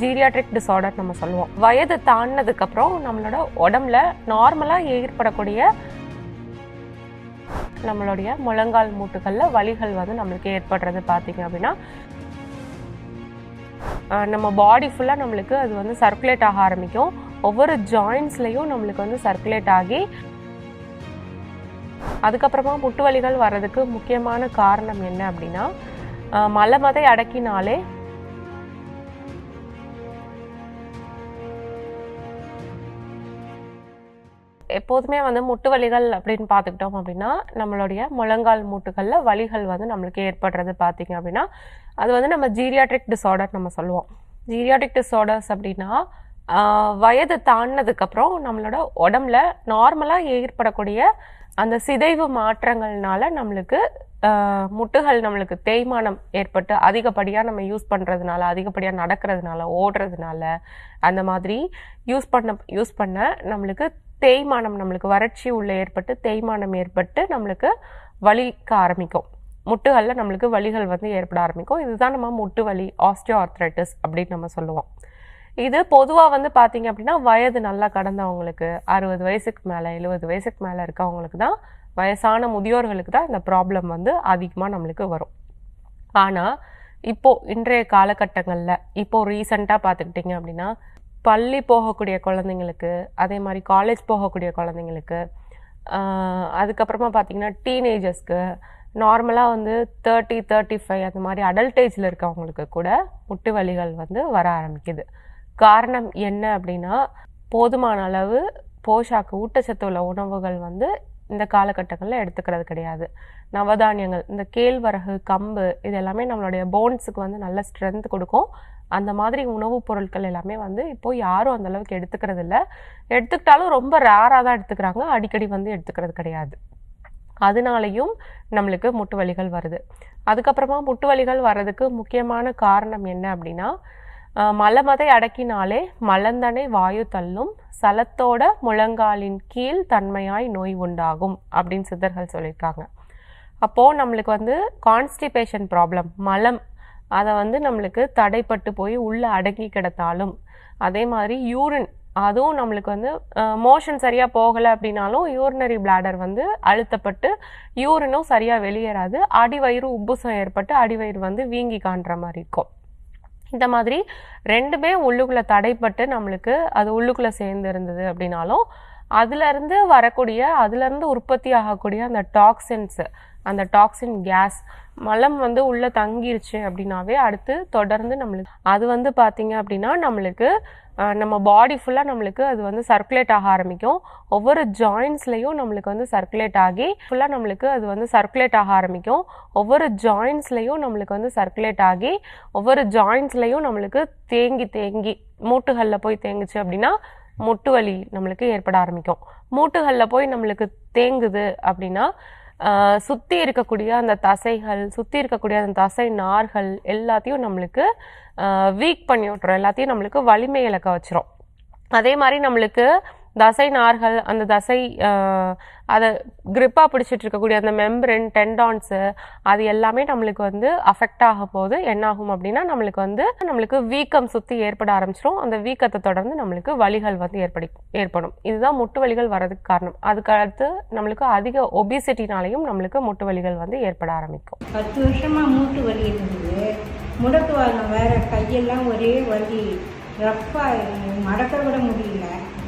Geriatric disorder நம்ம சொல்லுவோம். வயது தாண்டினதுக்கு அப்புறம் நம்மளோட உடம்புல நார்மலா ஏற்படக்கூடிய நம்மளுடைய முழங்கால் மூட்டுகளில் வலிகள் வந்து நம்மளுக்கு ஏற்படுறது பார்த்தீங்க அப்படின்னா நம்ம பாடி ஃபுல்லாக நம்மளுக்கு அது வந்து சர்க்குலேட் ஆக ஆரம்பிக்கும். ஒவ்வொரு ஜாயின்ஸ்லையும் நம்மளுக்கு வந்து சர்க்குலேட் ஆகி அதுக்கப்புறமா முட்டு வலிகள் வர்றதுக்கு முக்கியமான காரணம் என்ன அப்படின்னா மலை மதை அடக்கினாலே எப்போதுமே வந்து முட்டு வலிகள் அப்படின்னு பார்த்துக்கிட்டோம் அப்படின்னா நம்மளுடைய முழங்கால் மூட்டுகளில் வலிகள் வந்து நம்மளுக்கு ஏற்படுறது பார்த்தீங்க அப்படின்னா அது வந்து நம்ம ஜீரியாட்ரிக் டிசார்டர் நம்ம சொல்லுவோம். ஜீரியாட்ரிக் டிசார்டர்ஸ் அப்படின்னா வயது தாண்டினதுக்கப்புறம் நம்மளோட உடம்புல நார்மலாக ஏற்படக்கூடிய அந்த சிதைவு மாற்றங்கள்னால நம்மளுக்கு முட்டுகள் நம்மளுக்கு தேய்மானம் ஏற்பட்டு அதிகப்படியாக நம்ம யூஸ் பண்ணுறதுனால அதிகப்படியாக நடக்கிறதுனால ஓடுறதுனால அந்த மாதிரி யூஸ் பண்ண யூஸ் பண்ண நம்மளுக்கு தேய்மானம் நம்மளுக்கு வறட்சி உள்ளே ஏற்பட்டு தேய்மானம் ஏற்பட்டு நம்மளுக்கு வலிக்க ஆரம்பிக்கும். முட்டுகளில் நம்மளுக்கு வலிகள் வந்து ஏற்பட ஆரம்பிக்கும். இதுதான் நம்ம முட்டு வலி ஆஸ்டியோ ஆர்த்ரைட்டிஸ் அப்படின்னு நம்ம சொல்லுவோம். இது பொதுவாக வந்து பார்த்தீங்க அப்படின்னா வயது நல்லா கடந்தவங்களுக்கு அறுபது வயசுக்கு மேலே எழுபது வயசுக்கு மேலே இருக்கவங்களுக்கு தான் வயசான முதியோர்களுக்கு தான் இந்த ப்ராப்ளம் வந்து அதிகமாக நம்மளுக்கு வரும். ஆனால் இப்போது இன்றைய காலகட்டங்களில் இப்போது ரீசண்டாக பார்த்துக்கிட்டிங்க அப்படின்னா பள்ளி போகக்கூடிய குழந்தைங்களுக்கு அதே மாதிரி காலேஜ் போகக்கூடிய குழந்தைங்களுக்கு அதுக்கப்புறமா பார்த்தீங்கன்னா டீனேஜர்ஸ்க்கு நார்மலாக வந்து தேர்ட்டி தேர்ட்டி ஃபைவ் அந்த மாதிரி அடல்ட் ஏஜில் இருக்கவங்களுக்கு கூட முட்டு வலிகள் வந்து வர ஆரம்பிக்குது. காரணம் என்ன அப்படின்னா போதுமான அளவு போஷாக்கு ஊட்டச்சத்து உள்ள உணவுகள் வந்து இந்த காலகட்டங்களில் எடுத்துக்கிறது கிடையாது. நவதானியங்கள் இந்த கேழ்வரகு கம்பு இது எல்லாமே நம்மளுடைய போன்ஸுக்கு வந்து நல்ல ஸ்ட்ரென்த் கொடுக்கும். அந்த மாதிரி உணவுப் பொருட்கள் எல்லாமே வந்து இப்போ யாரும் அந்தளவுக்கு எடுத்துக்கிறது இல்லை. எடுத்துக்கிட்டாலும் ரொம்ப ரேராக தான் எடுத்துக்கிறாங்க. அடிக்கடி வந்து எடுத்துக்கிறது கிடையாது. அதனாலையும் நம்மளுக்கு முட்டு வலிகள் வருது. அதுக்கப்புறமா முட்டு வலிகள் வர்றதுக்கு முக்கியமான காரணம் என்ன அப்படின்னா மலமதை அடக்கினாலே மலந்தனை வாயு தள்ளும் சலத்தோட முழங்காலின் கீழ் தன்மையாய் நோய் உண்டாகும் அப்படின்னு சித்தர்கள் சொல்லியிருக்காங்க. அப்போது நம்மளுக்கு வந்து கான்ஸ்டிபேஷன் ப்ராப்ளம் மலம் அதை வந்து நம்மளுக்கு தடைப்பட்டு போய் உள்ளே அடங்கி கிடத்தாலும். அதே மாதிரி யூரின் அதுவும் நம்மளுக்கு வந்து மோஷன் சரியாக போகலை அப்படின்னாலும் யூரினரி பிளாடர் வந்து அழுத்தப்பட்டு யூரினும் சரியாக வெளியேறாது. அடிவயிறு உப்புசம் ஏற்பட்டு அடிவயிறு வந்து வீங்கி காண்ற மாதிரி இருக்கும். இந்த மாதிரி ரெண்டுமே உள்ளுக்குள்ளே தடைப்பட்டு நம்மளுக்கு அது உள்ளுக்குள்ளே சேர்ந்து இருந்தது அப்படின்னாலும் அதுலேருந்து வரக்கூடிய அதுலேருந்து உற்பத்தி ஆகக்கூடிய அந்த டாக்ஸின்ஸு அந்த டாக்ஸின் கேஸ் மலம் வந்து உள்ளே தங்கிருச்சு அப்படின்னாவே அடுத்து தொடர்ந்து நம்மளுக்கு அது வந்து பார்த்திங்க அப்படின்னா நம்மளுக்கு நம்ம பாடி ஃபுல்லாக நம்மளுக்கு அது வந்து சர்க்குலேட் ஆக ஆரம்பிக்கும். ஒவ்வொரு ஜாயின்ஸ்லேயும் நம்மளுக்கு வந்து சர்க்குலேட் ஆகி ஃபுல்லாக நம்மளுக்கு அது வந்து சர்க்குலேட் ஆக ஆரம்பிக்கும். ஒவ்வொரு ஜாயின்ஸ்லேயும் நம்மளுக்கு வந்து சர்க்குலேட் ஆகி ஒவ்வொரு ஜாயின்ஸ்லேயும் நம்மளுக்கு தேங்கி தேங்கி மூட்டுகளில் போய் தேங்குச்சு அப்படின்னா முட்டு வலி நம்மளுக்கு ஏற்பட ஆரம்பிக்கும். மூட்டுகளில் போய் நம்மளுக்கு தேங்குது அப்படின்னா சுற்றி இருக்கக்கூடிய அந்த தசைகள் சுற்றி இருக்கக்கூடிய அந்த தசை நார்கள் எல்லாத்தையும் நம்மளுக்கு வீக் பண்ணி விட்டுரும். எல்லாத்தையும் நம்மளுக்கு வலிமை இழக்க வச்சிரும். அதே மாதிரி நம்மளுக்கு தசை நார்கள் அந்த தசை அதை கிரிப்பாக பிடிச்சிட்டு இருக்கக்கூடிய அந்த மெம்பரன் டெண்டான்ஸு அது எல்லாமே நம்மளுக்கு வந்து அஃபெக்ட் ஆகும் போது என்னாகும் அப்படின்னா நம்மளுக்கு வந்து நம்மளுக்கு வீக்கம் சுற்றி ஏற்பட ஆரம்பிச்சிடும் அந்த வீக்கத்தை தொடர்ந்து நம்மளுக்கு வலிகள் வந்து ஏற்படி ஏற்படும். இதுதான் முட்டு வலிகள் வர்றதுக்கு காரணம். அதுக்கு அடுத்து நம்மளுக்கு அதிக ஒபிசிட்டினாலையும் நம்மளுக்கு முட்டு வலிகள் வந்து ஏற்பட ஆரம்பிக்கும். பத்து வருஷமாக மூட்டு வலி இருந்தது. முடக்குவாதம் வேற கையெல்லாம் ஒரே வலி. ரஃப்பாக மடக்க விட முடியல.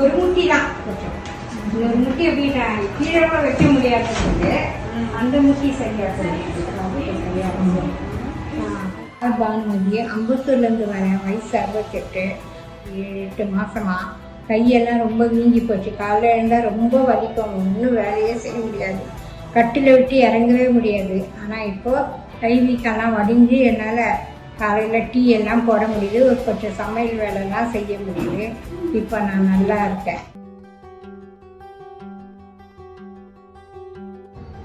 ஒரு முட்டி தான் கொஞ்சம் ஒரு முட்டி அப்படின்னா கீழே கூட வைக்க முடியாது அந்த முட்டி சரியா போயிடுச்சு சரியா பானுமதி அம்பத்தூர்லேருந்து வரேன் வயசு அறுபத்தெட்டு எட்டு மாசமா கையெல்லாம் ரொம்ப வீங்கி போச்சு. காலைல எழுந்தால் ரொம்ப வலிக்கும். ஒன்றும் வேலையே செய்ய முடியாது. கட்டில் விட்டு இறங்கவே முடியாது. ஆனால் இப்போது கை வீக்கெல்லாம் வடிஞ்சு என்னால் காலையில் டீ எல்லாம் போட முடியுது. ஒரு கொஞ்சம் சமையல் வேலைலாம் செய்ய முடியுது. இப்போ நான் நல்லா இருக்கேன்.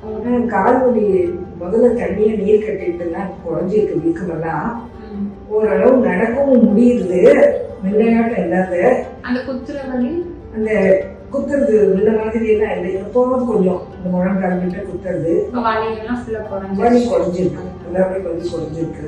ஆனா கால்வலி முதல்ல தண்ணிய நீர் கட்டிட்டுலாம் குறைஞ்சிருக்கு வீக்கமெல்லாம் ஓரளவு நடக்கவும் முடியுது. முன்னையாட்டம் இல்லாத. அந்த குத்துற வலி? அந்த குத்துறது முன்ன மாதிரி எல்லாம் இல்லை. எப்போவும் கொஞ்சம். இந்த முழங்கால் கிட்ட குத்துறது. வலி குறைஞ்சிருக்கு. எல்லாமே வலி குறைஞ்சிருக்கு.